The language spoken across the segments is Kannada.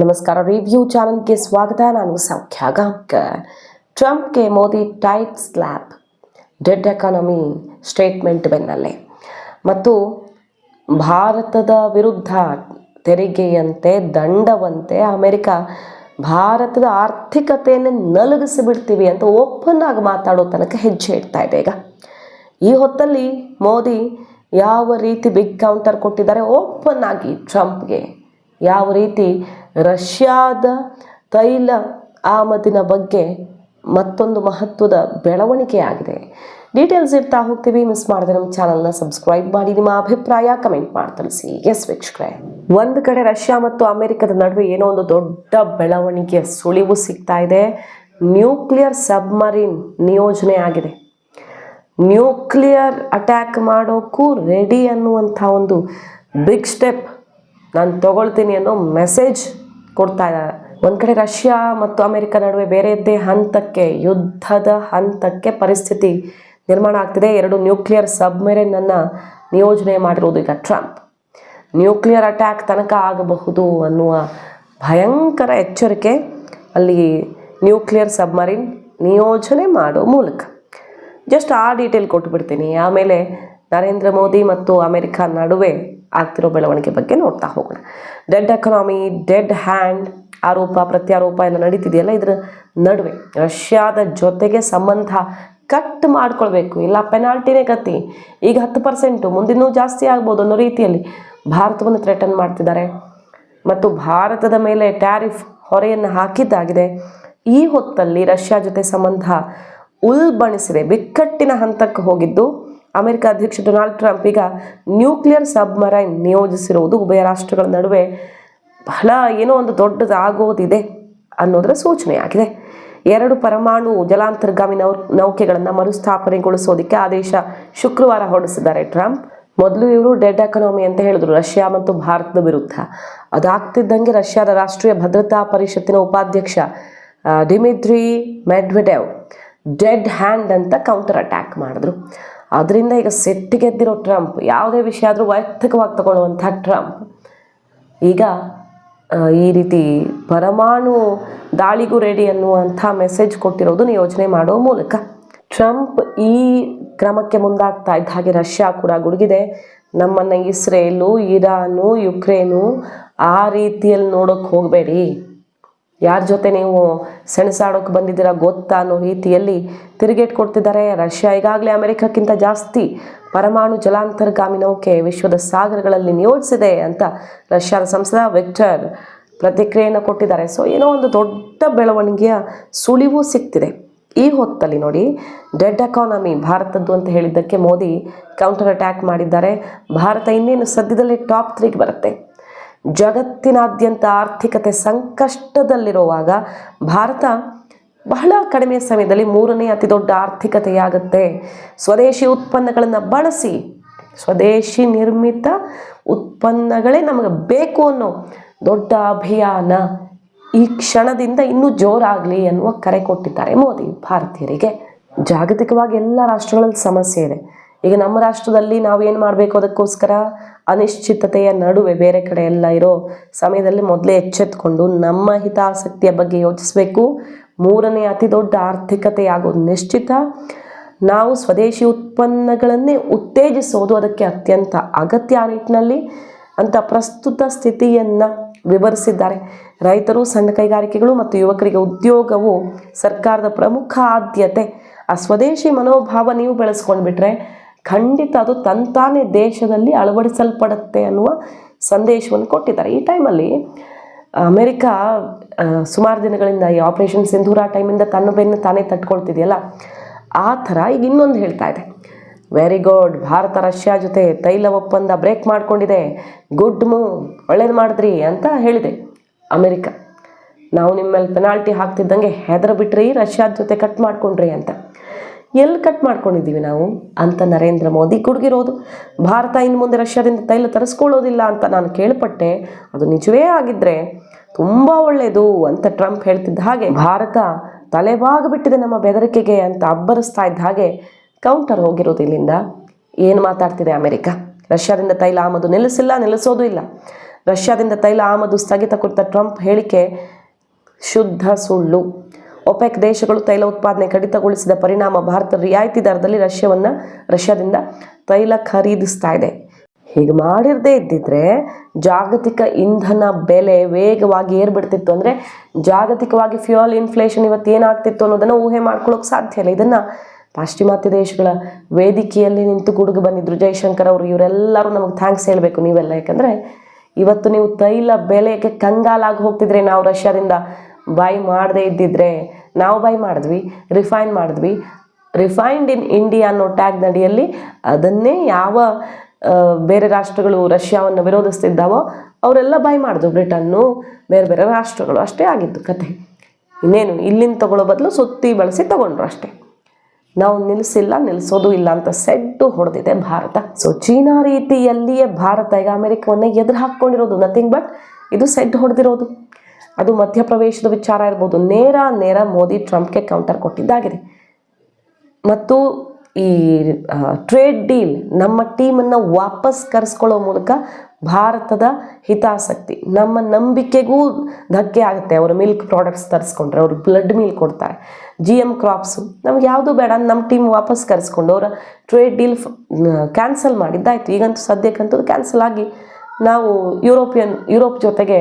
ನಮಸ್ಕಾರ. ರಿವ್ಯೂ ಚಾನಲ್ಗೆ ಸ್ವಾಗತ. ನಾನು Saukhya Gaonkar ಟ್ರಂಪ್ಗೆ Modi tight slap dead economy statement ಬೆನ್ನಲ್ಲೇ. ಮತ್ತು ಭಾರತದ ವಿರುದ್ಧ ತೆರಿಗೆಯಂತೆ, ದಂಡವಂತೆ ಅಮೆರಿಕ ಭಾರತದ ಆರ್ಥಿಕತೆಯನ್ನು ನಲುಗಿಸಿಬಿಡ್ತೀವಿ ಅಂತ ಓಪನ್ ಆಗಿ ಮಾತಾಡೋ ತನಕ ಹೆಜ್ಜೆ ಇಡ್ತಾ ಇದೆ ಈಗ. ಈ ಹೊತ್ತಲ್ಲಿ ಮೋದಿ ಯಾವ ರೀತಿ ಬಿಗ್ ಕೌಂಟರ್ ಕೊಟ್ಟಿದ್ದಾರೆ ಓಪನ್ ಆಗಿ ಟ್ರಂಪ್ಗೆ ಯಾವ ರೀತಿ ರಷ್ಯಾದ ತೈಲ ಆಮದಿನ ಬಗ್ಗೆ ಮತ್ತೊಂದು ಮಹತ್ವದ ಬೆಳವಣಿಗೆ ಆಗಿದೆ ಡೀಟೇಲ್ಸ್ ಇರ್ತಾ ಹೋಗ್ತೀವಿ. ಮಿಸ್ ಮಾಡಿದ್ರೆ ನಮ್ಮ ಚಾನಲ್ನ ಸಬ್ಸ್ಕ್ರೈಬ್ ಮಾಡಿ. ನಿಮ್ಮ ಅಭಿಪ್ರಾಯ ಕಮೆಂಟ್ ಮಾಡಿ ತಿಳಿಸಿ. ಎಸ್ ವೀಕ್ಷಕರೇ. ಒಂದು ಕಡೆ ರಷ್ಯಾ ಮತ್ತು ಅಮೆರಿಕದ ನಡುವೆ ಏನೋ ಒಂದು ದೊಡ್ಡ ಬೆಳವಣಿಗೆಯ ಸುಳಿವು ಸಿಗ್ತಾ ಇದೆ. ನ್ಯೂಕ್ಲಿಯರ್ ಸಬ್ಮರೀನ್ ನಿಯೋಜನೆ ಆಗಿದೆ. ನ್ಯೂಕ್ಲಿಯರ್ ಅಟ್ಯಾಕ್ ಮಾಡೋಕ್ಕೂ ರೆಡಿ ಅನ್ನುವಂಥ ಒಂದು ಬಿಗ್ ಸ್ಟೆಪ್ ನಾನು ತೊಗೊಳ್ತೀನಿ ಅನ್ನೋ ಮೆಸೇಜ್ ಕೊಡ್ತಾ ಇದ್ದಾರೆ. ಒಂದು ಕಡೆ ರಷ್ಯಾ ಮತ್ತು ಅಮೆರಿಕ ನಡುವೆ ಬೇರೆಯದ್ದೇ ಹಂತಕ್ಕೆ, ಯುದ್ಧದ ಹಂತಕ್ಕೆ ಪರಿಸ್ಥಿತಿ ನಿರ್ಮಾಣ ಆಗ್ತಿದೆ. ಎರಡು ನ್ಯೂಕ್ಲಿಯರ್ ಸಬ್ಮೆರಿನನ್ನು ನಿಯೋಜನೆ ಮಾಡಿರೋದು ಈಗ ಟ್ರಂಪ್. ನ್ಯೂಕ್ಲಿಯರ್ ಅಟ್ಯಾಕ್ ತನಕ ಆಗಬಹುದು ಅನ್ನುವ ಭಯಂಕರ ಎಚ್ಚರಿಕೆ ಅಲ್ಲಿ ನ್ಯೂಕ್ಲಿಯರ್ ಸಬ್ಮರಿನ್ ನಿಯೋಜನೆ ಮಾಡೋ ಮೂಲಕ. ಜಸ್ಟ್ ಆ ಡೀಟೇಲ್ ಕೊಟ್ಬಿಡ್ತೀನಿ. ಆಮೇಲೆ ನರೇಂದ್ರ ಮೋದಿ ಮತ್ತು ಅಮೆರಿಕ ನಡುವೆ ಆಗ್ತಿರೋ ಬೆಳವಣಿಗೆ ಬಗ್ಗೆ ನೋಡ್ತಾ ಹೋಗೋಣ. ಡೆಡ್ ಎಕನಾಮಿ ಡೆಡ್ ಹ್ಯಾಂಡ್ ಆರೋಪ, ಪ್ರತ್ಯಾರೋಪ ಎಲ್ಲ ನಡೀತಿದೆಯಲ್ಲ? ಇದರ ನಡುವೆ ರಷ್ಯಾದ ಜೊತೆಗೆ ಸಂಬಂಧ ಕಟ್ ಮಾಡ್ಕೊಳ್ಬೇಕು. ಇಲ್ಲ ಪೆನಾಲ್ಟಿನೇ ಗತಿ. ಈಗ ಹತ್ತು ಪರ್ಸೆಂಟು ಮುಂದಿನೂ ಜಾಸ್ತಿ ಆಗ್ಬೋದು ಅನ್ನೋ ರೀತಿಯಲ್ಲಿ ಭಾರತವನ್ನು ಥ್ರೆಟನ್ ಮಾಡ್ತಿದ್ದಾರೆ. ಮತ್ತು ಭಾರತದ ಮೇಲೆ ಟ್ಯಾರಿಫ್ ಹೊರೆಯನ್ನು ಹಾಕಿದ್ದಾಗಿದೆ. ಈ ಹೊತ್ತಲ್ಲಿ ರಷ್ಯಾ ಜೊತೆ ಸಂಬಂಧ ಉಲ್ಬಣಿಸಿದೆ. ಬಿಕ್ಕಟ್ಟಿನ ಹಂತಕ್ಕೆ ಹೋಗಿದ್ದು ಅಮೆರಿಕ ಅಧ್ಯಕ್ಷ ಡೊನಾಲ್ಡ್ ಟ್ರಂಪ್ ಈಗ ನ್ಯೂಕ್ಲಿಯರ್ ಸಬ್ಮರೈನ್ ನಿಯೋಜಿಸಿರುವುದು ಉಭಯ ರಾಷ್ಟ್ರಗಳ ನಡುವೆ ಬಹಳ ಏನೋ ಒಂದು ದೊಡ್ಡದಾಗೋದಿದೆ ಅನ್ನೋದರ ಸೂಚನೆಯಾಗಿದೆ. ಎರಡು ಪರಮಾಣು ಜಲಾಂತರ್ಗಾಮಿ ನೌ ನೌಕೆಗಳನ್ನು ಮರುಸ್ಥಾಪನೆಗೊಳಿಸೋದಕ್ಕೆ ಆದೇಶ ಶುಕ್ರವಾರ ಹೊರಡಿಸಿದ್ದಾರೆ ಟ್ರಂಪ್. ಮೊದಲು ಇವರು ಡೆಡ್ ಎಕನಾಮಿ ಅಂತ ಹೇಳಿದ್ರು, ರಷ್ಯಾ ಮತ್ತು ಭಾರತದ ವಿರುದ್ಧ. ಅದಾಗ್ತಿದ್ದಂಗೆ ರಷ್ಯಾದ ರಾಷ್ಟ್ರೀಯ ಭದ್ರತಾ ಪರಿಷತ್ತಿನ ಉಪಾಧ್ಯಕ್ಷ ಡಿಮಿದ್ರಿ ಮೆಡ್ವೆಡೆವ್ ಡೆಡ್ ಹ್ಯಾಂಡ್ ಅಂತ ಕೌಂಟರ್ ಅಟ್ಯಾಕ್ ಮಾಡಿದ್ರು. ಅದರಿಂದ ಈಗ ಸಿಟ್ಟಿಗೆದ್ದಿರೋ ಟ್ರಂಪ್ ಯಾವುದೇ ವಿಷಯ ಆದರೂ ವೈಯಕ್ತಿಕವಾಗಿ ತಗೊಳ್ಳುವಂಥ ಟ್ರಂಪ್ ಈಗ ಈ ರೀತಿ ಪರಮಾಣು ದಾಳಿಗೂ ರೆಡಿ ಅನ್ನುವಂಥ ಮೆಸೇಜ್ ಕೊಟ್ಟಿರೋದನ್ನು ನಿಯೋಜನೆ ಮಾಡೋ ಮೂಲಕ. ಟ್ರಂಪ್ ಈ ಕ್ರಮಕ್ಕೆ ಮುಂದಾಗ್ತಾ ಇದ್ದ ಹಾಗೆ ರಷ್ಯಾ ಕೂಡ ಗುಡುಗಿದೆ. ನಮ್ಮನ್ನು ಇಸ್ರೇಲು ಇರಾನು ಯುಕ್ರೇನು ಆ ರೀತಿಯಲ್ಲಿ ನೋಡೋಕೆ ಹೋಗಬೇಡಿ. ಯಾರ ಜೊತೆ ನೀವು ಸೆಣಸಾಡೋಕೆ ಬಂದಿದ್ದೀರಾ ಗೊತ್ತಾ ಅನ್ನೋ ರೀತಿಯಲ್ಲಿ ತಿರುಗೇಟ್ ಕೊಡ್ತಿದ್ದಾರೆ. ರಷ್ಯಾ ಈಗಾಗಲೇ ಅಮೆರಿಕಕ್ಕಿಂತ ಜಾಸ್ತಿ ಪರಮಾಣು ಜಲಾಂತರ್ಗಾಮಿ ನೌಕೆ ವಿಶ್ವದ ಸಾಗರಗಳಲ್ಲಿ ನಿಯೋಜಿಸಿದೆ ಅಂತ ರಷ್ಯಾದ ಸಂಸದ ವೆಕ್ಟರ್ ಪ್ರತಿಕ್ರಿಯೆಯನ್ನು ಕೊಟ್ಟಿದ್ದಾರೆ. ಸೊ ಏನೋ ಒಂದು ದೊಡ್ಡ ಬೆಳವಣಿಗೆಯ ಸುಳಿವು ಸಿಗ್ತಿದೆ ಈ ಹೊತ್ತಲ್ಲಿ ನೋಡಿ, ಡೆಡ್ ಎಕಾನಮಿ ಭಾರತದ್ದು ಅಂತ ಹೇಳಿದ್ದಕ್ಕೆ ಮೋದಿ ಕೌಂಟರ್ ಅಟ್ಯಾಕ್ ಮಾಡಿದ್ದಾರೆ. ಭಾರತ ಇನ್ನೇನು ಸದ್ಯದಲ್ಲೇ ಟಾಪ್ ತ್ರೀಗೆ ಬರುತ್ತೆ? ಜಗತ್ತಿನಾದ್ಯಂತ ಆರ್ಥಿಕತೆ ಸಂಕಷ್ಟದಲ್ಲಿರುವಾಗ ಭಾರತ ಬಹಳ ಕಡಿಮೆ ಸಮಯದಲ್ಲಿ ಮೂರನೇ ಅತಿ ದೊಡ್ಡ ಆರ್ಥಿಕತೆಯಾಗುತ್ತೆ. ಸ್ವದೇಶಿ ಉತ್ಪನ್ನಗಳನ್ನು ಬಳಸಿ, ಸ್ವದೇಶಿ ನಿರ್ಮಿತ ಉತ್ಪನ್ನಗಳೇ ನಮಗೆ ಬೇಕು ಅನ್ನೋ ದೊಡ್ಡ ಅಭಿಯಾನ ಈ ಕ್ಷಣದಿಂದ ಇನ್ನೂ ಜೋರಾಗಲಿ ಅನ್ನುವ ಕರೆ ಕೊಟ್ಟಿದ್ದಾರೆ ಮೋದಿ. ಭಾರತೀಯರಿಗೆ ಜಾಗತಿಕವಾಗಿ ಎಲ್ಲ ರಾಷ್ಟ್ರಗಳಲ್ಲಿ ಸಮಸ್ಯೆ ಇದೆ. ಈಗ ನಮ್ಮ ರಾಷ್ಟ್ರದಲ್ಲಿ ನಾವು ಏನು ಮಾಡಬೇಕು ಅದಕ್ಕೋಸ್ಕರ? ಅನಿಶ್ಚಿತತೆಯ ನಡುವೆ ಬೇರೆ ಕಡೆ ಎಲ್ಲ ಇರೋ ಸಮಯದಲ್ಲಿ ಮೊದಲೇ ಎಚ್ಚೆತ್ಕೊಂಡು ನಮ್ಮ ಹಿತಾಸಕ್ತಿಯ ಬಗ್ಗೆ ಯೋಚಿಸಬೇಕು. ಮೂರನೇ ಅತಿ ದೊಡ್ಡ ಆರ್ಥಿಕತೆಯಾಗೋದು ನಿಶ್ಚಿತ. ನಾವು ಸ್ವದೇಶಿ ಉತ್ಪನ್ನಗಳನ್ನೇ ಉತ್ತೇಜಿಸೋದು ಅದಕ್ಕೆ ಅತ್ಯಂತ ಅಗತ್ಯ ಆ ನಿಟ್ಟಿನಲ್ಲಿ ಅಂತ ಪ್ರಸ್ತುತ ಸ್ಥಿತಿಯನ್ನು ವಿವರಿಸಿದ್ದಾರೆ. ರೈತರು, ಸಣ್ಣ ಕೈಗಾರಿಕೆಗಳು ಮತ್ತು ಯುವಕರಿಗೆ ಉದ್ಯೋಗವು ಸರ್ಕಾರದ ಪ್ರಮುಖ ಆದ್ಯತೆ. ಆ ಸ್ವದೇಶಿ ಮನೋಭಾವ ನೀವು ಬೆಳೆಸ್ಕೊಂಡ್ಬಿಟ್ರೆ ಖಂಡಿತ ಅದು ತಂತಾನೇ ದೇಶದಲ್ಲಿ ಅಳವಡಿಸಲ್ಪಡುತ್ತೆ ಅನ್ನುವ ಸಂದೇಶವನ್ನು ಕೊಟ್ಟಿದ್ದಾರೆ. ಈ ಟೈಮಲ್ಲಿ ಅಮೆರಿಕ ಸುಮಾರು ದಿನಗಳಿಂದ ಈ ಆಪರೇಷನ್ ಸಿಂಧೂರ ಟೈಮಿಂದ ತನ್ನ ಬೆನ್ನು ತಾನೇ ತಟ್ಕೊಳ್ತಿದೆಯಲ್ಲ? ಆ ಥರ ಈಗ ಇನ್ನೊಂದು ಹೇಳ್ತಾ ಇದೆ. ವೆರಿ ಗುಡ್ ಭಾರತ, ರಷ್ಯಾ ಜೊತೆ ತೈಲ ಒಪ್ಪಂದ ಬ್ರೇಕ್ ಮಾಡಿಕೊಂಡಿದೆ. ಗುಡ್ ಮೂವ್ ಒಳ್ಳೇದು ಮಾಡಿದ್ರಿ ಅಂತ ಹೇಳಿದೆ ಅಮೆರಿಕ. ನಾವು ನಿಮ್ಮ ಮೇಲೆ ಪೆನಾಲ್ಟಿ ಹಾಕ್ತಿದ್ದಂಗೆ ಹೆದರ ಬಿಟ್ರಿ ರಷ್ಯಾದ ಜೊತೆ ಕಟ್ ಮಾಡಿಕೊಂಡ್ರಿ ಅಂತ. ಎಲ್ಲಿ ಕಟ್ ಮಾಡ್ಕೊಂಡಿದ್ದೀವಿ ನಾವು ಅಂತ ನರೇಂದ್ರ ಮೋದಿ ಕುಡುಗಿರೋದು. ಭಾರತ ಇನ್ನು ಮುಂದೆ ರಷ್ಯಾದಿಂದ ತೈಲ ತರಿಸ್ಕೊಳ್ಳೋದಿಲ್ಲ ಅಂತ ನಾನು ಕೇಳ್ಪಟ್ಟೆ. ಅದು ನಿಜವೇ ಆಗಿದ್ದರೆ ತುಂಬ ಒಳ್ಳೆಯದು ಅಂತ ಟ್ರಂಪ್ ಹೇಳ್ತಿದ್ದ ಹಾಗೆ. ಭಾರತ ತಲೆಬಾಗ್ಬಿಟ್ಟಿದೆ ನಮ್ಮ ಬೆದರಿಕೆಗೆ ಅಂತ ಅಬ್ಬರಿಸ್ತಾ ಇದ್ದ ಹಾಗೆ ಕೌಂಟರ್ ಹೋಗಿರೋದು ಇಲ್ಲಿಂದ. ಏನು ಮಾತಾಡ್ತಿದೆ ಅಮೆರಿಕ? ರಷ್ಯಾದಿಂದ ತೈಲ ಆಮದು ನಿಲ್ಲಿಸಿಲ್ಲ, ನಿಲ್ಲಿಸೋದು ಇಲ್ಲ. ರಷ್ಯಾದಿಂದ ತೈಲ ಆಮದು ಸ್ಥಗಿತ ಕುರಿತ ಟ್ರಂಪ್ ಹೇಳಿಕೆ ಶುದ್ಧ ಸುಳ್ಳು. ಒಪೆಕ್ ದೇಶಗಳು ತೈಲ ಉತ್ಪಾದನೆ ಕಡಿತಗೊಳಿಸಿದ ಪರಿಣಾಮ ಭಾರತ ರಿಯಾಯಿತಿ ದರದಲ್ಲಿ ರಷ್ಯಾವನ್ನು ರಷ್ಯಾದಿಂದ ತೈಲ ಖರೀದಿಸ್ತಾ ಇದೆ. ಹೀಗೆ ಮಾಡಿರದೇ ಇದ್ದಿದ್ರೆ ಜಾಗತಿಕ ಇಂಧನ ಬೆಲೆ ವೇಗವಾಗಿ ಏರ್ಬಿಡ್ತಿತ್ತು ಅಂದರೆ ಜಾಗತಿಕವಾಗಿ ಫ್ಯೂಯಲ್ ಇನ್ಫ್ಲೇಷನ್ ಇವತ್ತು ಏನಾಗ್ತಿತ್ತು ಅನ್ನೋದನ್ನು ಊಹೆ ಮಾಡ್ಕೊಳ್ಳೋಕೆ ಸಾಧ್ಯ ಇಲ್ಲ. ಇದನ್ನು ಪಾಶ್ಚಿಮಾತ್ಯ ದೇಶಗಳ ವೇದಿಕೆಯಲ್ಲಿ ನಿಂತು ಗುಡುಗು ಬಂದಿದ್ರು. ಜೈಶಂಕರ್ ಅವರು, ಇವರೆಲ್ಲರೂ ನಮಗೆ ಥ್ಯಾಂಕ್ಸ್ ಹೇಳಬೇಕು ನೀವೆಲ್ಲ. ಯಾಕಂದರೆ ಇವತ್ತು ನೀವು ತೈಲ ಬೆಲೆಗೆ ಕಂಗಾಲಾಗಿ ಹೋಗ್ತಿದ್ರೆ ನಾವು ರಷ್ಯಾದಿಂದ ಬೈ ಮಾಡದೇ ಇದ್ದಿದ್ರೆ ನಾವು ಬೈ ಮಾಡಿದ್ವಿ ರಿಫೈನ್ ಮಾಡಿದ್ವಿ. ರಿಫೈನ್ಡ್ ಇನ್ ಇಂಡಿಯಾ ಅನ್ನೋ ಟ್ಯಾಗ್ ನಡಿಯಲ್ಲಿ ಅದನ್ನೇ ಯಾವ ಬೇರೆ ರಾಷ್ಟ್ರಗಳು ರಷ್ಯಾವನ್ನು ವಿರೋಧಿಸ್ತಿದ್ದಾವೋ ಅವರೆಲ್ಲ ಬೈ ಮಾಡಿದ್ರು. ಬ್ರಿಟನ್ನು ಬೇರೆ ಬೇರೆ ರಾಷ್ಟ್ರಗಳು ಅಷ್ಟೇ ಆಗಿದ್ದು ಕತೆ. ಇನ್ನೇನು, ಇಲ್ಲಿಂದ ತಗೊಳ್ಳೋ ಬದಲು ಸುತ್ತಿ ಬಳಸಿ ತಗೊಂಡ್ರು ಅಷ್ಟೇ. ನಾವು ನಿಲ್ಲಿಸಿಲ್ಲ ನಿಲ್ಲಿಸೋದು ಇಲ್ಲ ಅಂತ ಸೆಡ್ಡು ಹೊಡೆದಿದೆ ಭಾರತ. ಸೊ ಚೀನಾ ರೀತಿಯಲ್ಲಿಯೇ ಭಾರತ ಈಗ ಅಮೆರಿಕವನ್ನೇ ಎದುರು ಹಾಕ್ಕೊಂಡಿರೋದು ನಥಿಂಗ್ ಬಟ್ ಇದು ಸೆಡ್ ಹೊಡೆದಿರೋದು. ಅದು ಮಧ್ಯಪ್ರವೇಶದ ವಿಚಾರ ಇರ್ಬೋದು. ನೇರ ನೇರ ಮೋದಿ ಟ್ರಂಪ್ಗೆ ಕೌಂಟರ್ ಕೊಟ್ಟಿದ್ದಾಗಿದೆ. ಮತ್ತು ಈ ಟ್ರೇಡ್ ಡೀಲ್ ನಮ್ಮ ಟೀಮನ್ನು ವಾಪಸ್ ಕರೆಸ್ಕೊಳ್ಳೋ ಮೂಲಕ ಭಾರತದ ಹಿತಾಸಕ್ತಿ, ನಮ್ಮ ನಂಬಿಕೆಗೂ ಧಕ್ಕೆ ಆಗುತ್ತೆ. ಅವರು ಮಿಲ್ಕ್ ಪ್ರಾಡಕ್ಟ್ಸ್ ತರಿಸ್ಕೊಂಡ್ರೆ ಅವರು ಬ್ಲಡ್ ಮಿಲ್ ಕೊಡ್ತಾರೆ. ಜಿ ಎಂ ಕ್ರಾಪ್ಸು ನಮ್ಗೆ ಯಾವುದು ಬೇಡ, ನಮ್ಮ ಟೀಮ್ ವಾಪಸ್ ಕರೆಸ್ಕೊಂಡು ಅವರ ಟ್ರೇಡ್ ಡೀಲ್ ಕ್ಯಾನ್ಸಲ್ ಮಾಡಿದ್ದಾಯಿತು. ಈಗಂತೂ ಸದ್ಯಕ್ಕಂತೂ ಕ್ಯಾನ್ಸಲ್ ಆಗಿ ನಾವು ಯುರೋಪಿಯನ್ ಯುರೋಪ್ ಜೊತೆಗೆ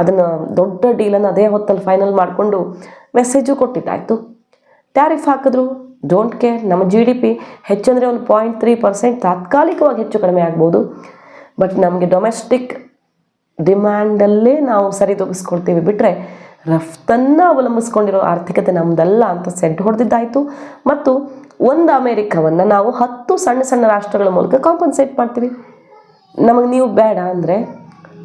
ಅದನ್ನು ದೊಡ್ಡ ಡೀಲನ್ನು ಅದೇ ಹೊತ್ತಲ್ಲಿ ಫೈನಲ್ ಮಾಡಿಕೊಂಡು ಮೆಸೇಜು ಕೊಟ್ಟಿದ್ದಾಯಿತು. ಟ್ಯಾರಿಫ್ ಹಾಕಿದ್ರು. ಡೋಂಟ್ ಕೇರ್ ನಮ್ಮ ಜಿ ಡಿ ಪಿ ಹೆಚ್ಚಂದರೆ ಒಂದು ಪಾಯಿಂಟ್ ತ್ರೀ ಪರ್ಸೆಂಟ್ ತಾತ್ಕಾಲಿಕವಾಗಿ ಹೆಚ್ಚು ಕಡಿಮೆ ಆಗ್ಬೋದು. ಬಟ್ ನಮಗೆ ಡೊಮೆಸ್ಟಿಕ್ ಡಿಮ್ಯಾಂಡಲ್ಲೇ ನಾವು ಸರಿದೂಗಿಸ್ಕೊಳ್ತೀವಿ ಬಿಟ್ಟರೆ ರಫ್ತನ್ನು ಅವಲಂಬಿಸ್ಕೊಂಡಿರೋ ಆರ್ಥಿಕತೆ ನಮ್ಮದಲ್ಲ ಅಂತ ಸೆಡ್ ಹೊಡೆದಿದ್ದಾಯಿತು. ಮತ್ತು ಒಂದು ಅಮೇರಿಕಾವನ್ನು ನಾವು ಹತ್ತು ಸಣ್ಣ ಸಣ್ಣ ರಾಷ್ಟ್ರಗಳ ಮೂಲಕ ಕಾಂಪನ್ಸೇಟ್ ಮಾಡ್ತೀವಿ. ನಮಗೆ ನೀವು ಬೇಡ ಅಂದರೆ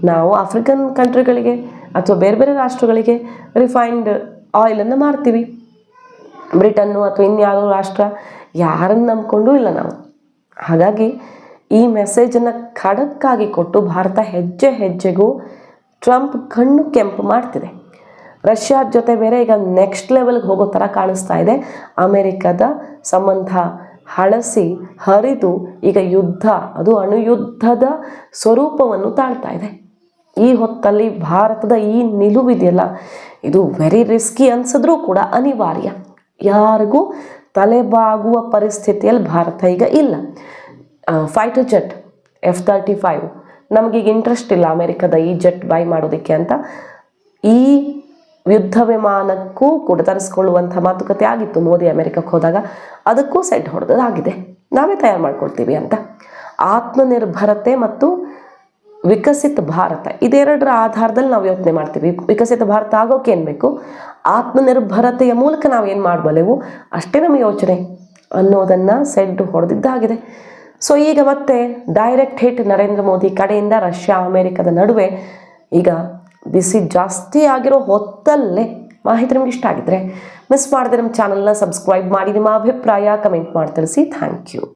ನಾವು ಆಫ್ರಿಕನ್ ಕಂಟ್ರಿಗಳಿಗೆ ಅಥವಾ ಬೇರೆ ಬೇರೆ ರಾಷ್ಟ್ರಗಳಿಗೆ ರಿಫೈನ್ಡ್ ಆಯಿಲನ್ನು ಮಾರ್ತೀವಿ. ಬ್ರಿಟನ್ನು ಅಥವಾ ಇನ್ಯಾವುದೋ ರಾಷ್ಟ್ರ ಯಾರನ್ನು ನಂಬಿಕೊಂಡೂ ಇಲ್ಲ ನಾವು. ಹಾಗಾಗಿ ಈ ಮೆಸೇಜನ್ನು ಖಡಕ್ಕಾಗಿ ಕೊಟ್ಟು ಭಾರತ ಹೆಜ್ಜೆ ಹೆಜ್ಜೆಗೂ ಟ್ರಂಪ್ ಕಣ್ಣು ಕೆಂಪು ಮಾಡ್ತಿದೆ. ರಷ್ಯಾದ ಜೊತೆ ಬೇರೆ ಈಗ ನೆಕ್ಸ್ಟ್ ಲೆವೆಲ್ಗೆ ಹೋಗೋ ಥರ ಕಾಣಿಸ್ತಾ ಇದೆ. ಅಮೆರಿಕದ ಸಂಬಂಧ ಹಳಸಿ, ಹರಿದು ಈಗ ಯುದ್ಧ, ಅದು ಅಣುಯುದ್ಧದ ಸ್ವರೂಪವನ್ನು ತಾಳ್ತಾ ಇದೆ. ಈ ಹೊತ್ತಲ್ಲಿ ಭಾರತದ ಈ ನಿಲುವಿದೆಯಲ್ಲ, ಇದು ವೆರಿ ರಿಸ್ಕಿ ಅನ್ಸಿದ್ರೂ ಕೂಡ ಅನಿವಾರ್ಯ. ಯಾರಿಗೂ ತಲೆಬಾಗುವ ಪರಿಸ್ಥಿತಿಯಲ್ಲಿ ಭಾರತ ಈಗ ಇಲ್ಲ. Fighter jet F thirty five ನಮಗೀಗ ಇಂಟ್ರೆಸ್ಟ್ ಇಲ್ಲ ಅಮೆರಿಕದ ಈ ಜೆಟ್ ಬೈ ಮಾಡೋದಕ್ಕೆ ಅಂತ. ಈ ಯುದ್ಧ ವಿಮಾನಕ್ಕೂ ಕೂಡ ತರಿಸ್ಕೊಳ್ಳುವಂಥ ಮಾತುಕತೆ ಆಗಿತ್ತು ಮೋದಿ ಅಮೆರಿಕಕ್ಕೆ ಹೋದಾಗ. ಅದಕ್ಕೂ ಸೆಟ್ ಹೊಡೆದಾಗಿದೆ ನಾವೇ ತಯಾರು ಮಾಡ್ಕೊಳ್ತೀವಿ ಅಂತ. ಆತ್ಮನಿರ್ಭರತೆ ಮತ್ತು ವಿಕಸಿತ ಭಾರತ. ಇದೆರಡರ ಆಧಾರದಲ್ಲಿ ನಾವು ಯೋಚನೆ ಮಾಡ್ತೀವಿ. ವಿಕಸಿತ ಭಾರತ ಆಗೋಕೆ ಏನು ಬೇಕು? ಆತ್ಮನಿರ್ಭರತೆಯ ಮೂಲಕ ನಾವು ಏನು ಮಾಡಬಲ್ಲೆವು? ಅಷ್ಟೇ ನಮ್ಮ ಯೋಚನೆ ಅನ್ನೋದನ್ನು ಸೆಡ್ ಹೊಡೆದಿದ್ದಾಗಿದೆ. ಸೊ ಈಗ ಮತ್ತೆ ಡೈರೆಕ್ಟ್ ಹಿಟ್ ನರೇಂದ್ರ ಮೋದಿ ಕಡೆಯಿಂದ ರಷ್ಯಾ, ಅಮೇರಿಕದ ನಡುವೆ ಈಗ ಬಿಸಿ ಜಾಸ್ತಿ ಆಗಿರೋ ಹೊತ್ತಲ್ಲೇ ಮಾಹಿತಿ ನಿಮ್ಗೆ ಇಷ್ಟ ಆಗಿದ್ರೆ ಮಿಸ್ ಮಾಡಿದೆ ನಮ್ಮ ಚಾನಲ್ನ ಸಬ್ಸ್ಕ್ರೈಬ್ ಮಾಡಿ. ನಿಮ್ಮ ಅಭಿಪ್ರಾಯ ಕಮೆಂಟ್ ಮಾಡಿ ತಿಳಿಸಿ ಥ್ಯಾಂಕ್ ಯು